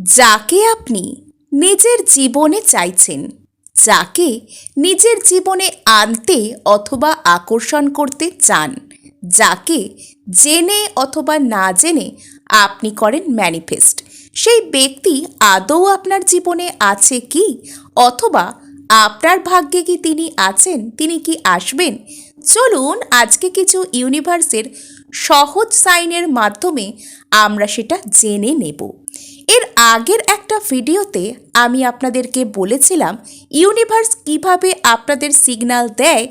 যাকে আপনি নিজের জীবনে চাইছেন, যাকে নিজের জীবনে আনতে অথবা আকর্ষণ করতে চান, যাকে জেনে অথবা না জেনে আপনি করেন ম্যানিফেস্ট। সেই ব্যক্তি আদৌ আপনার জীবনে আছে কি অথবা আপনার ভাগ্যে কি তিনি আছেন, তিনি কি আসবেন? চলুন আজকে কিছু ইউনিভার্সের সহজ সাইনের মাধ্যমে আমরা সেটা জেনে নেব। এর আগের একটা ভিডিওতে আমি আপনাদেরকে বলেছিলাম, ইউনিভার্স কীভাবে আপনাদের সিগন্যাল দেয়,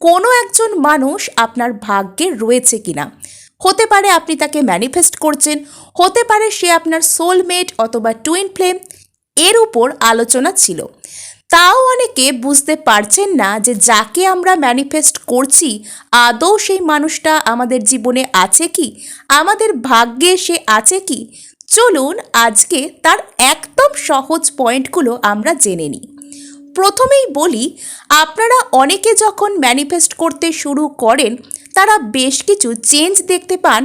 কোনো একজন মানুষ আপনার ভাগ্যে রয়েছে কিনা। হতে পারে আপনি তাকে ম্যানিফেস্ট করছেন, হতে পারে সে আপনার সোলমেট অথবা টুইন ফ্লেম এর উপর আলোচনা ছিল। তাও অনেকে বুঝতে পারছেন না যে যাকে আমরা ম্যানিফেস্ট করছি, আদৌ সেই মানুষটা আমাদের জীবনে আছে কি? আমাদের ভাগ্যে সে আছে কি? চলুন আজকে তার একদম সহজ পয়েন্টগুলো আমরা জেনে নিই। প্রথমেই বলি, আপনারা অনেকে যখন ম্যানিফেস্ট করতে শুরু করেন, তারা বেশ কিছু চেঞ্জ দেখতে পান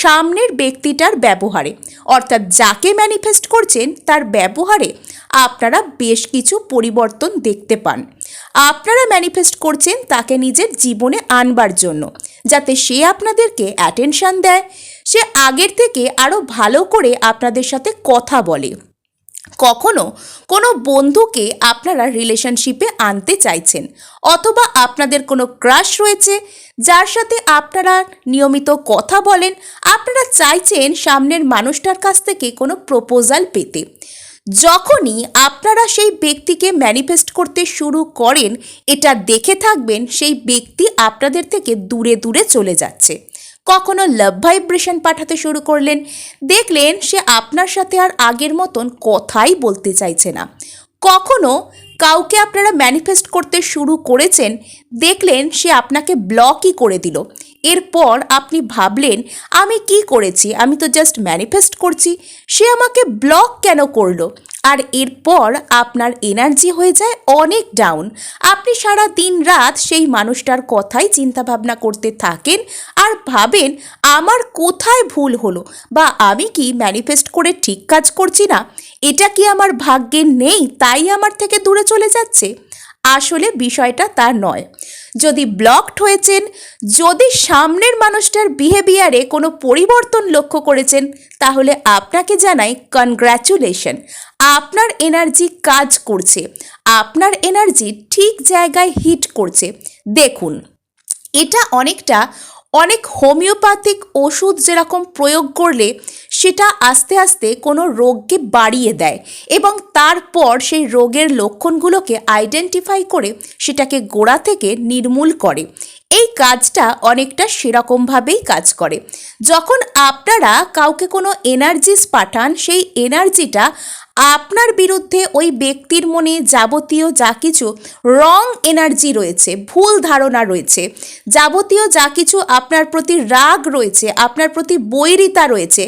সামনের ব্যক্তিটার ব্যবহারে। অর্থাৎ যাকে ম্যানিফেস্ট করছেন, তার ব্যবহারে আপনারা বেশ কিছু পরিবর্তন দেখতে পান। আপনারা ম্যানিফেস্ট করছেন তাকে নিজের জীবনে আনবার জন্য, যাতে সে আপনাদেরকে অ্যাটেনশান দেয়, সে আগের থেকে আরও ভালো করে আপনাদের সাথে কথা বলে। কখনো কোনো বন্ধুকে আপনারা রিলেশনশিপে আনতে চাইছেন অথবা আপনাদের কোনো ক্রাশ রয়েছে যার সাথে আপনারা নিয়মিত কথা বলেন, আপনারা চাইছেন সামনের মানুষটার কাছ থেকে কোনো প্রপোজাল পেতে। যখনই আপনারা সেই ব্যক্তিকে ম্যানিফেস্ট করতে শুরু করেন, এটা দেখে থাকবেন সেই ব্যক্তি আপনাদের থেকে দূরে দূরে চলে যাচ্ছে। কখনো লাভ ভাইব্রেশন পাঠাতে শুরু করলেন। দেখলেন সে আপনার সাথে আর আগের মতন কথাই বলতে চাইছে না। কখনো কাউকে আপনারা ম্যানিফেস্ট করতে শুরু করেছেন, দেখলেন সে আপনাকে ব্লকই করে দিল। এরপর আপনি ভাবলেন, আমি কি করেছি? আমি তো জাস্ট ম্যানিফেস্ট করছি। সে আমাকে ব্লক কেন করল? আর এরপর আপনার এনার্জি হয়ে যায় অনেক ডাউন আপনি সারা দিন রাত সেই মানুষটার কথাই চিন্তাভাবনা করতে থাকেন আর ভাবেন, আমার কোথায় ভুল হলো বা আমি কি ম্যানিফেস্ট করে ঠিক কাজ করছি না? এটা কি আমার ভাগ্যে নেই, তাই আমার থেকে দূরে চলে যাচ্ছে? আসলে বিষয়টা তা নয়। যদি ব্লকড হয়েছেন, যদি সামনের মানুষটার বিহেভিয়ারে কোনো পরিবর্তন লক্ষ্য করেছেন, তাহলে আপনাকে জানাই কনগ্র্যাচুলেশন আপনার এনার্জি কাজ করছে। আপনার এনার্জি ঠিক জায়গায় হিট করছে। দেখুন, এটা অনেকটা, অনেক হোমিওপ্যাথিক ওষুধ যেরকম প্রয়োগ করলে সেটা আস্তে আস্তে কোনো রোগকে বাড়িয়ে দেয় এবং তারপর সেই রোগের লক্ষণগুলোকে আইডেন্টিফাই করে সেটাকে গোড়া থেকে নির্মূল করে। এই কাজটা অনেকটা সেরকমভাবেই কাজ করে। যখন আপনারা কাউকে কোনো এনার্জিস পাঠান, সেই এনার্জিটা আপনার বিরুদ্ধে ওই ব্যক্তির মনে যাবতীয় যা কিছু রং এনার্জি রয়েছে, ভুল ধারণা রয়েছে, যাবতীয় যা কিছু আপনার প্রতি রাগ রয়েছে, আপনার প্রতি বৈরিতা রয়েছে,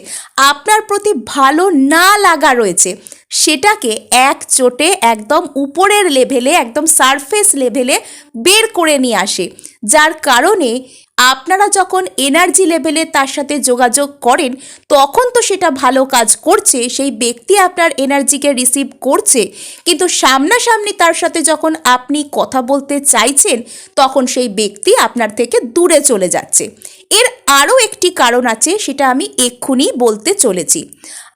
আপনার প্রতি ভালো না লাগা রয়েছে সেটাকে এক চোটে একদম উপরের লেভেলে, একদম সারফেস লেভেলে বের করে নিয়ে আসে। যার কারণে আপনারা যখন এনার্জি লেভেলে তার সাথে যোগাযোগ করেন, তখন তো সেটা ভালো কাজ করছে, সেই ব্যক্তি আপনার এনার্জিকে রিসিভ করছে। কিন্তু সামনাসামনি তার সাথে যখন আপনি কথা বলতে চাইছেন, তখন সেই ব্যক্তি আপনার থেকে দূরে চলে যাচ্ছে। এর আরও একটি কারণ আছে, সেটা আমি এক্ষুনি বলতে চলেছি।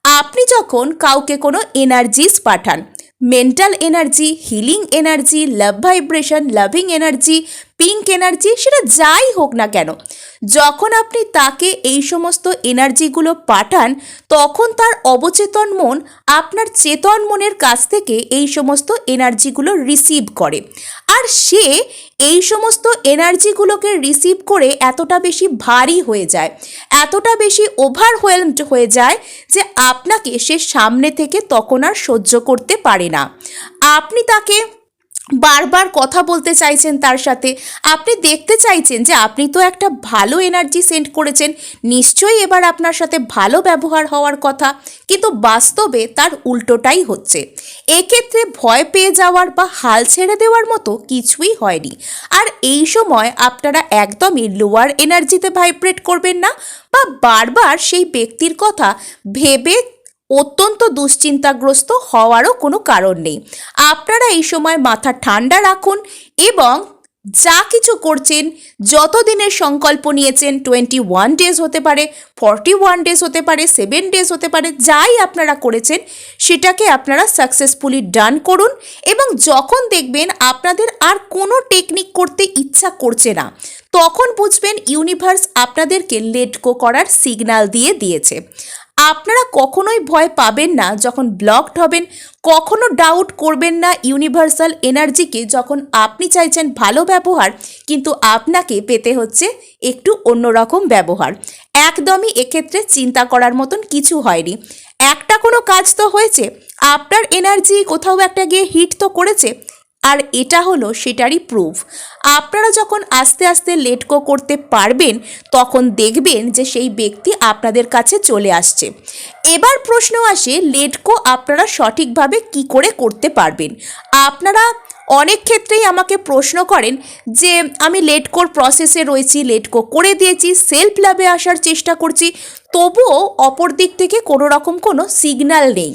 আপনি যখন কাউকে কোনো এনার্জিস পাঠান mental energy healing energy love vibration loving energy pink energy সেটা যাই হোক না কেন, যখন আপনি তাকে এই সমস্ত এনার্জিগুলো পাঠান, তখন তার অবচেতন মন আপনার চেতন মনের কাছ থেকে এই সমস্ত এনার্জিগুলো রিসিভ করে। আর সে এই সমস্ত এনার্জিগুলোকে রিসিভ করে এতটা বেশি ভারী হয়ে যায়, এতটা বেশি ওভারওয়েলমড হয়ে যায় যে আপনাকে সে সামনে থেকে তখন আর সহ্য করতে পারে না। আপনি তাকে বারবার কথা বলতে চাইছেন তার সাথে। আপনি দেখতে চাইছেন যে আপনি তো একটা ভালো এনার্জি সেন্ড করেছেন। নিশ্চয়ই এবার আপনার সাথে ভালো ব্যবহার হওয়ার কথা। কিন্তু বাস্তবে তার উল্টোটাই হচ্ছে। এক্ষেত্রে ভয় পেয়ে যাওয়ার বা হাল ছেড়ে দেওয়ার মতো কিছুই হয়নি। আর এই সময় আপনারা একদমই লোয়ার এনার্জিতে ভাইব্রেট করবেন না বা বারবার সেই ব্যক্তির কথা ভেবে অত্যন্ত দুশ্চিন্তাগ্রস্ত হওয়ারও কোনো কারণ নেই। আপনারা এই সময় মাথা ঠান্ডা রাখুন এবং যা কিছু করছেন যত দিনের সংকল্প নিয়েছেন টোয়েন্টি ওয়ান ডেজ হতে পারে ফর্টি ওয়ান ডেজ হতে পারে সেভেন ডেজ হতে পারে, যাই আপনারা করেছেন, সেটাকে আপনারা সাকসেসফুলি ডান করুন এবং যখন দেখবেন আপনাদের আর কোনো টেকনিক করতে ইচ্ছা করছে না, তখন বুঝবেন ইউনিভার্স আপনাদেরকে লেট গো করার সিগন্যাল দিয়ে দিয়েছে। আপনারা কখনোই ভয় পাবেন না যখন ব্লকড হবেন, কখনো ডাউট করবেন না ইউনিভার্সাল এনার্জিকে যখন আপনি চাইছেন ভালো ব্যবহার, কিন্তু আপনাকে পেতে হচ্ছে একটু অন্যরকম ব্যবহার। একদমই এক্ষেত্রে চিন্তা করার মতন কিছু হয়নি। একটা কোনো কাজ তো হয়েছে, আপনার এনার্জি কোথাও একটা গিয়ে হিট তো করেছে আর এটা হলো সেটারই প্রুফ আপনারা যখন আস্তে আস্তে লেটকো করতে পারবেন, তখন দেখবেন যে সেই ব্যক্তি আপনাদের কাছে চলে আসছে। এবার প্রশ্ন আসে লেট গো আপনারা সঠিকভাবে কি করে করতে পারবেন? আপনারা অনেক ক্ষেত্রেই আমাকে প্রশ্ন করেন যে, আমি লেট কোর প্রসেসে রয়েছি লেট কো করে দিয়েছি সেলফ ল্যাবে আসার চেষ্টা করছি। তবুও অপর দিক থেকে কোনো রকম কোনো সিগন্যাল নেই।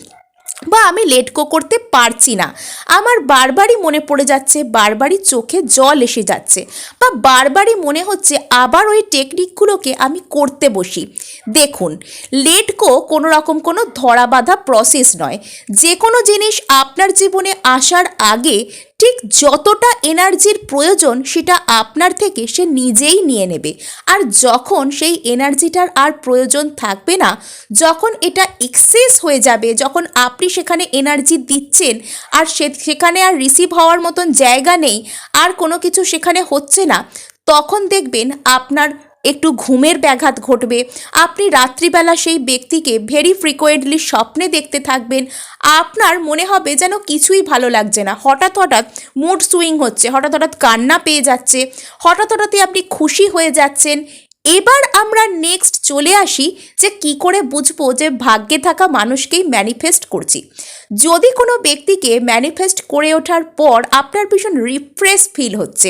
বা আমি লেটকো করতে পারছি না। আমার বারবারই মনে পড়ে যাচ্ছে, বারবারই চোখে জল এসে যাচ্ছে বা বারবারই মনে হচ্ছে আবার ওই টেকনিকগুলোকে আমি করতে বসি। দেখুন লেটকো কোনো রকম কোনো ধরা বাঁধা প্রসেস নয়। যে কোনো জিনিস আপনার জীবনে আসার আগে ঠিক যতটা এনার্জির প্রয়োজন সেটা আপনার থেকে সে নিজেই নিয়ে নেবে। আর যখন সেই এনার্জিটার আর প্রয়োজন থাকবে না, যখন এটা এক্সেস হয়ে যাবে, যখন আপনি সেখানে এনার্জি দিচ্ছেন, আর সেখানে আর রিসিভ হওয়ার মতন জায়গা নেই, আর কোনো কিছু সেখানে হচ্ছে না, তখন দেখবেন আপনার একটু ঘুমের ব্যাঘাত ঘটবে। আপনি রাত্রিবেলা সেই ব্যক্তিকে ভেরি ফ্রিকোয়েন্টলি স্বপ্নে দেখতে থাকবেন। আপনার মনে হবে যেন কিছুই ভালো লাগছে না। হঠাৎ হঠাৎ মুড সুইং হচ্ছে, হঠাৎ হঠাৎ কান্না পেয়ে যাচ্ছে, হঠাৎ হঠাৎই আপনি খুশি হয়ে যাচ্ছেন। এবার আমরা নেক্সট চলে আসি যে কি করে বুঝব যে ভাগ্যে থাকা মানুষকেই ম্যানিফেস্ট করছি। যদি কোনো ব্যক্তিকে ম্যানিফেস্ট করে ওঠার পর আপনার ভীষণ রিফ্রেশ ফিল হচ্ছে,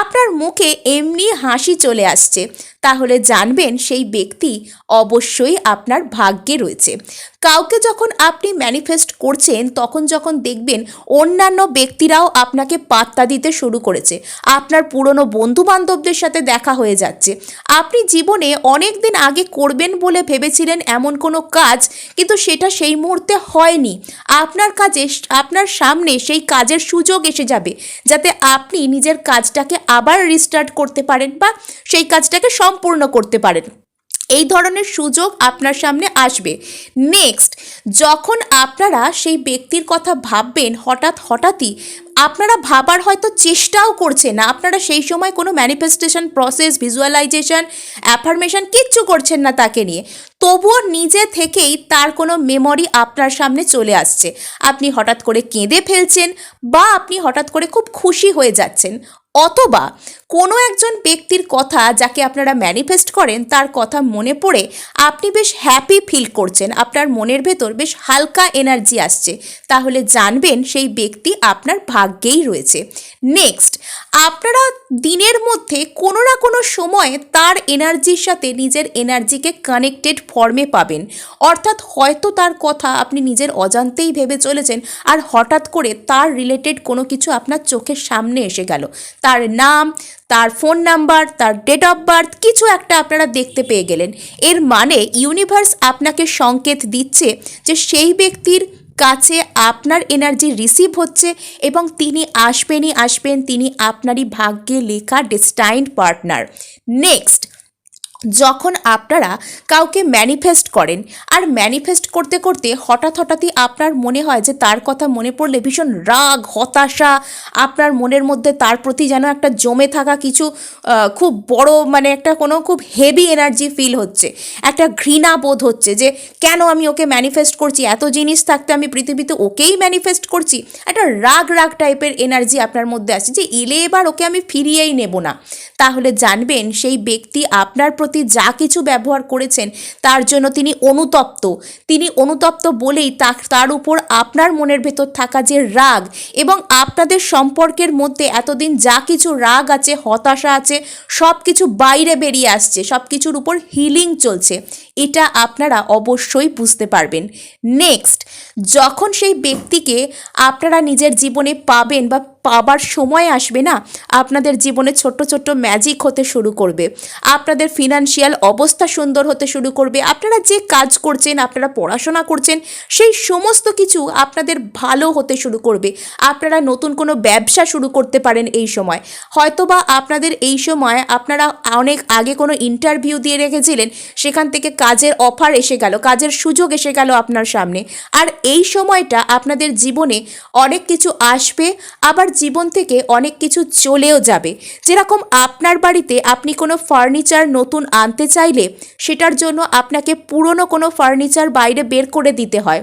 আপনার মুখে এমনি হাসি চলে আসছে। তাহলে জানবেন সেই ব্যক্তি অবশ্যই আপনার ভাগ্যে রয়েছে। কাউকে যখন আপনি ম্যানিফেস্ট করছেন, তখন যখন দেখবেন অন্যান্য ব্যক্তিরাও আপনাকে পাত্তা দিতে শুরু করেছে। আপনার পুরনো বন্ধু বান্ধবদের সাথে দেখা হয়ে যাচ্ছে। আপনি জীবনে অনেক দিন আগে করবেন বলে ভেবেছিলেন এমন কোনো কাজ, কিন্তু সেটা সেই মুহূর্তে হয়নি। আপনার কাজে, আপনার সামনে সেই কাজের সুযোগ এসে যাবে, যাতে আপনি নিজের কাজটাকে আবার রিস্টার্ট করতে পারেন বা সেই কাজটাকে সম্পূর্ণ করতে পারেন। এই ধরনের সুযোগ আপনার সামনে আসবে। নেক্সট যখন আপনারা সেই ব্যক্তির কথা ভাববেন, হঠাৎ হঠাৎই আপনারা ভাবার হয়তো চেষ্টাও করছে না। আপনারা সেই সময় কোনো ম্যানিফেস্টেশন প্রসেস ভিজুয়ালাইজেশন অ্যাফার্মেশন কিচ্ছু করছেন না তাকে নিয়ে। তবুও নিজে থেকেই তার কোনো মেমরি আপনার সামনে চলে আসছে। আপনি হঠাৎ করে কেঁদে ফেলছেন বা আপনি হঠাৎ করে খুব খুশি হয়ে যাচ্ছেন। অথবা কোনো একজন ব্যক্তির কথা যাকে আপনারা ম্যানিফেস্ট করেন, তার কথা মনে পড়ে আপনি বেশ হ্যাপি ফিল করছেন, আপনার মনের ভেতর বেশ হালকা এনার্জি আসছে, তাহলে জানবেন সেই ব্যক্তি আপনার ভাগ্যেই রয়েছে। নেক্সট আপনারা দিনের মধ্যে কোনো না কোনো সময়ে তার এনার্জির সাথে নিজের এনার্জিকে কানেক্টেড ফর্মে পাবেন। অর্থাৎ হয়তো তার কথা আপনি নিজের অজান্তেই ভেবে চলেছেন আর হঠাৎ করে তার রিলেটেড কোনো কিছু আপনার চোখের সামনে এসে গেল। তার নাম, তার ফোন নাম্বার, তার ডেট অফ বার্থ কিছু একটা আপনারা দেখতে পেয়ে গেলেন। এর মানে ইউনিভার্স আপনাকে সংকেত দিচ্ছে যে সেই ব্যক্তির কাছে আপনার এনার্জি রিসিভ হচ্ছে এবং তিনি আসবেনই আসবেন, তিনি আপনারই ভাগ্যে লেখা ডিস্টাইন্ড পার্টনার নেক্সট যখন আপনারা কাউকে ম্যানিফেস্ট করেন, আর ম্যানিফেস্ট করতে করতে হঠাৎ হঠাৎই আপনার মনে হয় যে তার কথা মনে পড়লে ভীষণ রাগ, হতাশা, আপনার মনের মধ্যে তার প্রতি যেন একটা জমে থাকা কিছু খুব বড় মানে একটা কোনো খুব হেভি এনার্জি ফিল হচ্ছে। একটা ঘৃণা বোধ হচ্ছে যে কেন আমি ওকে ম্যানিফেস্ট করছি? এত জিনিস থাকতে আমি পৃথিবীতে ওকেই ম্যানিফেস্ট করছি? একটা রাগ রাগ টাইপের এনার্জি আপনার মধ্যে আসছে যে এলে এবার ওকে আমি ফিরিয়েই নেব না। তাহলে জানবেন সেই ব্যক্তি আপনার প্রতি প্রতি যা কিছু ব্যবহার করেছেন, তার জন্য তিনি অনুতপ্ত। তিনি অনুতপ্ত বলেই তার উপর আপনার মনের ভেতর থাকা যে রাগ এবং আপনাদের সম্পর্কের মধ্যে এতদিন যা কিছু রাগ আছে, হতাশা আছে সব কিছু বাইরে বেরিয়ে আসছে সব কিছুর উপর হিলিং চলছে, এটা আপনারা অবশ্যই বুঝতে পারবেন। নেক্সট, যখন সেই ব্যক্তিকে আপনারা নিজের জীবনে পাবেন বা পাবার সময় আসবে না, আপনাদের জীবনে ছোট্ট ছোট্ট ম্যাজিক হতে শুরু করবে। আপনাদের ফিনান্সিয়াল অবস্থা সুন্দর হতে শুরু করবে। আপনারা যে কাজ করছেন, আপনারা পড়াশোনা করছেন, সেই সমস্ত কিছু আপনাদের ভালো হতে শুরু করবে। আপনারা নতুন কোনো ব্যবসা শুরু করতে পারেন এই সময়। হয়তোবা আপনাদের এই সময় আপনারা অনেক আগে কোনো ইন্টারভিউ দিয়ে রেখেছিলেন, সেখান থেকে কাজের অফার এসে গেল, কাজের সুযোগ এসে গেল আপনার সামনে। আর এই সময়টা আপনাদের জীবনে অনেক কিছু আসবে, আবার জীবন থেকে অনেক কিছু চলেও যাবে। যেরকম আপনার বাড়িতে আপনি কোনো ফার্নিচার নতুন আনতে চাইলে সেটার জন্য আপনাকে পুরনো কোনো ফার্নিচার বাইরে বের করে দিতে হয়।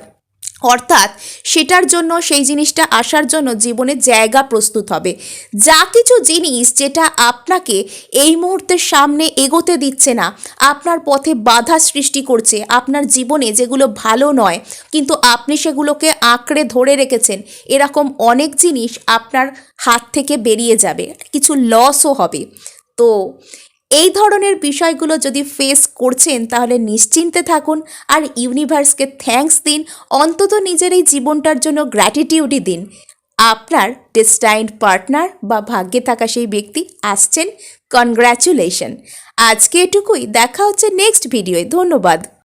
অর্থাৎ সেটার জন্য সেই জিনিসটা আসার জন্য জীবনে জায়গা প্রস্তুত হবে। যা কিছু জিনিস যেটা আপনাকে এই মুহূর্তের সামনে এগোতে দিচ্ছে না, আপনার পথে বাধা সৃষ্টি করছে, আপনার জীবনে যেগুলো ভালো নয়, কিন্তু আপনি সেগুলোকে আঁকড়ে ধরে রেখেছেন, এরকম অনেক জিনিস আপনার হাত থেকে বেরিয়ে যাবে, কিছু লসও হবে। তো এই ধরনের বিষয়গুলো যদি ফেস করছেন, তাহলে নিশ্চিন্তে থাকুন আর ইউনিভার্সকে থ্যাঙ্কস দিন, অন্তত নিজের এই জীবনটার জন্য গ্র্যাটিটিউডই দিন। আপনার ডেস্টাইন্ড পার্টনার বা ভাগ্যে থাকা সেই ব্যক্তি আসছেন। কনগ্র্যাচুলেশন আজকে এটুকুই। দেখা হচ্ছে নেক্সট ভিডিওয় ধন্যবাদ!